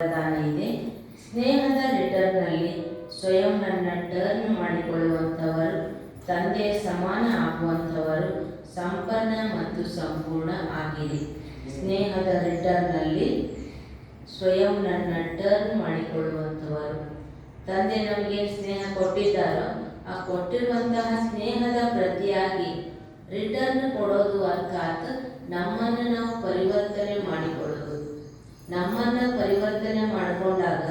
ಇದೆ ಸ್ನೇಹದ ರಿಟರ್ನ್ನಲ್ಲಿ ಸ್ವಯಂ ನನ್ನ ಟರ್ನ್ ಮಾಡಿಕೊಳ್ಳುವಂಥವರು, ತಂದೆ ಸಮಾನ ಆಗುವಂಥವರು, ಸಂಪನ್ನ ಮತ್ತು ಸಂಪೂರ್ಣ ಆಗಿರಿ. ಸ್ನೇಹದ ರಿಟರ್ನ್ನಲ್ಲಿ ಸ್ವಯಂ ನನ್ನ ಟರ್ನ್ ಮಾಡಿಕೊಳ್ಳುವಂಥವರು. ತಂದೆ ನಮಗೆ ಸ್ನೇಹ ಕೊಟ್ಟಿದ್ದಾರೋ? ಆ ಕೊಟ್ಟಿರುವಂತಹ ಸ್ನೇಹದ ಪ್ರತಿಯಾಗಿ ರಿಟರ್ನ್ ಕೊಡೋದು ಅರ್ಥಾತ್ ನಮ್ಮನ್ನು ನಾವು ಪರಿವರ್ತನೆ ಮಾಡಿಕೊಳ್ಳೋದು. ನಮ್ಮನ್ನು ಪರಿವರ್ತನೆ ಮಾಡಿಕೊಂಡಾಗ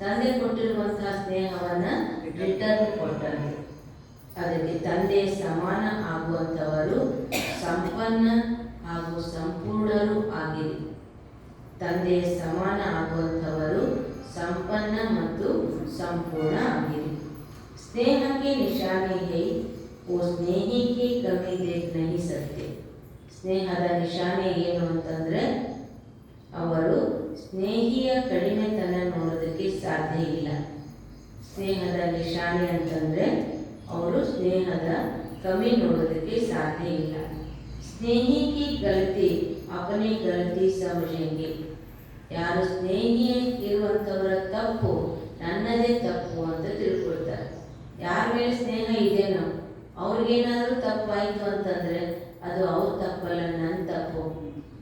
ತಂದೆ ಕೊಟ್ಟಿರುವಂತಹ ಸ್ನೇಹವನ್ನ ರಿಟರ್ನ್ ಕೊಟ್ಟರು. ಅದಕ್ಕೆ ತಂದೆ ಸಮಾನ ಆಗುವಂಥವರು, ಸಂಪನ್ನ ಹಾಗೂ ಸಂಪೂರ್ಣರು ಆಗಿರಿ. ತಂದೆ ಸಮಾನ ಆಗುವಂಥವರು, ಸಂಪನ್ನ ಮತ್ತು ಸಂಪೂರ್ಣ ಆಗಿರಿ. ಸ್ನೇಹಕ್ಕೆ ನಿಶಾನೆ ಹೇ, ಓ ಸ್ನೇಹಿಗೆ ಕಮ್ಮಿ ದೇಖ್ ಸತ್ಯ ಸ್ನೇಹದ ನಿಶಾನೆ ಏನು ಅಂತಂದ್ರೆ, ಅವರು ಸ್ನೇಹಿಯ ಕಡಿಮೆತನ ನೋಡೋದಕ್ಕೆ ಸಾಧ್ಯ ಇಲ್ಲ. ಸ್ನೇಹದ ನಿಶಾನೆ ಅಂತಂದರೆ ಅವರು ಸ್ನೇಹದ ಕಮ್ಮಿ ನೋಡೋದಕ್ಕೆ ಸಾಧ್ಯ ಇಲ್ಲ. ಸ್ನೇಹಿ ಕಿ ಗಲತಿ ಅಪನಿ ಗಲತಿ ಸಮಜೆಂಗೆ. ಯಾರು ಸ್ನೇಹಿ ಇರುವಂಥವರ ತಪ್ಪು ನನ್ನದೇ ತಪ್ಪು ಅಂತ ತಿಳ್ಕೊಳ್ತಾರೆ. ಯಾರ ಮೇಲೆ ಸ್ನೇಹ ಇದೆನೋ ಅವ್ರಿಗೇನಾದರೂ ತಪ್ಪಾಯಿತು ಅಂತಂದರೆ ಅದು ಅವ್ರ ತಪ್ಪಲ್ಲ ನನ್ನ ತಪ್ಪು.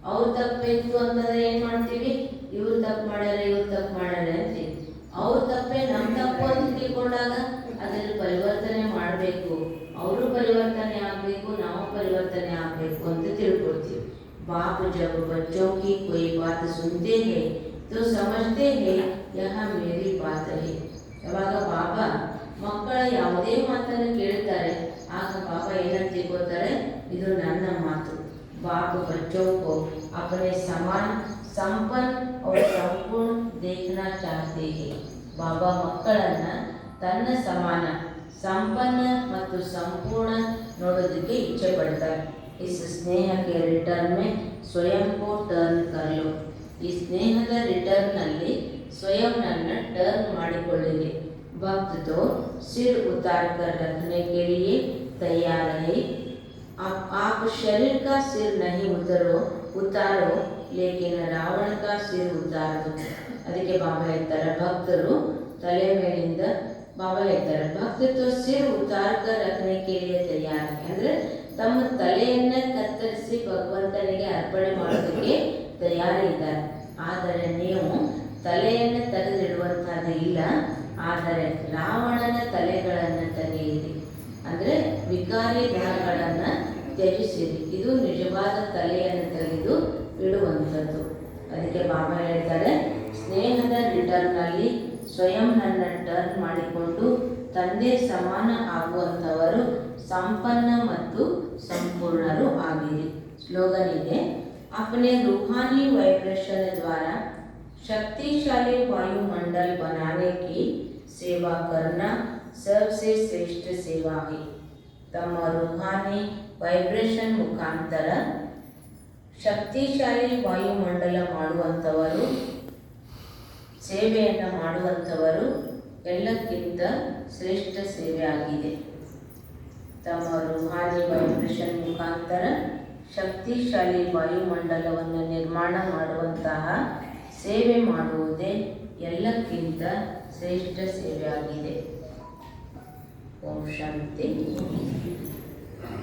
ಅವ್ರ ತಪ್ಪಿತ್ತು ಅಂತಂದರೆ ಏನು ಮಾಡ್ತೀವಿ? ಇವ್ರು ತಪ್ಪು ಮಾಡ್ಯಾರ ಇವ್ರು ತಪ್ಪು ಮಾಡ್ಯಾರ ಅಂತೀವಿ ಅವ್ರ ತಪ್ಪೇ ನಮ್ಮ ತಪ್ಪು ಅಂತ ತಿಳ್ಕೊಂಡಾಗ ಅದನ್ನು ಪರಿವರ್ತನೆ ಮಾಡಬೇಕು ಅವರು ಪರಿವರ್ತನೆ ಆಗಬೇಕು ನಾವು ಪರಿವರ್ತನೆ ಆಗಬೇಕು ಅಂತ ತಿಳ್ಕೊಳ್ತೀವಿ बाप जब बच्चों की कोई बात सुनते हैं तो समझते हैं यह मेरी बात है ಯಾವಾಗ ಬಾಬಾ ಮಕ್ಕಳ ಯಾವುದೇ ಮಾತನ್ನು ಕೇಳ್ತಾರೆ ಆಗ ಬಾಬಾ ಏನಂತ ತಿಳ್ಕೊತಾರೆ ಇದು ನನ್ನ ಮಾತು बाप बच्चों को अपने समान संपन्न और संपूर्ण देखना चाहते हैं ಬಾಬಾ ಮಕ್ಕಳನ್ನ ತನ್ನ ಸಮಾನ ಸಂಪನ್ನ ಮತ್ತು ಸಂಪೂರ್ಣ ನೋಡೋದಕ್ಕೆ ಇಚ್ಛೆ ಪಡ್ತಾರೆ ಇಸ್ ಸ್ನೇಹ के रिटर्न में स्वयं को टर्न कर लो ಈ ಸ್ನೇಹದ ರಿಟರ್ನ್ನಲ್ಲಿ ಸ್ವಯಂ ನನ್ನ ಟರ್ನ್ ಮಾಡಿಕೊಳ್ಳಿರಿ भक्त तो सिर उतार कर रखने के लिए तैयार है आप आप शरीर का सिर नहीं उतरो उतारो लेकिन रावण का सिर उतार दो ಅದಕ್ಕೆ ಬಾಬಾ ಹೇಳ್ತಾರೆ ಭಕ್ತರು ತಲೆ ಮೇಲಿಂದ ಬಾಬಾ ಹೇಳ್ತಾರೆ ಭಕ್ತತ್ವ ಸಿರ್ ಉತ್ತಾರ್ಕ ರಖನೆಗೆ ತಯಾರಿ ಅಂದ್ರೆ ತಮ್ಮ ತಲೆಯನ್ನ ಕತ್ತರಿಸಿ ಭಗವಂತನಿಗೆ ಅರ್ಪಣೆ ಮಾಡೋದಕ್ಕೆ ತಯಾರಿದ್ದಾರೆ ಆದರೆ ನೀವು ತಲೆಯನ್ನು ತೆಗೆದಿಡುವಂಥದ್ದು ಇಲ್ಲ ಆದರೆ ರಾವಣನ ತಲೆಗಳನ್ನು ತೆಗೆಯಿರಿ ಅಂದರೆ ವಿಕಾರಿ ಗುಣಗಳನ್ನು ತ್ಯಜಿಸಿರಿ ಇದು ನಿಜವಾದ ತಲೆಯನ್ನು ತೆಗೆದು ಇಡುವಂಥದ್ದು ಅದಕ್ಕೆ ಬಾಬಾ ಹೇಳ್ತಾರೆ ಸ್ನೇಹದ ರಿಟರ್ನ್ನಲ್ಲಿ ಸ್ವಯಂ ನನ್ನ ಟರ್ನ್ ಮಾಡಿಕೊಂಡು ತಂದೆ ಸಮಾನ ಆಗುವಂಥವರು ಸಂಪನ್ನ ಮತ್ತು ಸಂಪೂರ್ಣರು ಆಗಿರಿ ಸ್ಲೋಗನ್ ಇದೆ अपने रूहानी वाइब्रेशन द्वारा शक्तिशाली वायुमंडल बनाने की सेवा करना सबसे श्रेष्ठ सेवा है ತಮ್ಮ ರೂಹಾನಿ ವೈಬ್ರೇಷನ್ ಮುಖಾಂತರ ಶಕ್ತಿಶಾಲಿ ವಾಯುಮಂಡಲ ಮಾಡುವಂಥವರು, ಸೇವೆಯನ್ನು ಮಾಡುವಂಥವರು ಎಲ್ಲಕ್ಕಿಂತ ಶ್ರೇಷ್ಠ ಸೇವೆ ಆಗಿದೆ ತಮ್ಮ ವೈಬ್ರೇಷನ್ ಮುಖಾಂತರ ಶಕ್ತಿಶಾಲಿ ವಾಯುಮಂಡಲವನ್ನು ನಿರ್ಮಾಣ ಮಾಡುವಂತಹ ಸೇವೆ ಮಾಡುವುದೇ ಎಲ್ಲಕ್ಕಿಂತ ಶ್ರೇಷ್ಠ ಸೇವೆ ಆಗಿದೆ ಓಂ ಶಾಂತಿ.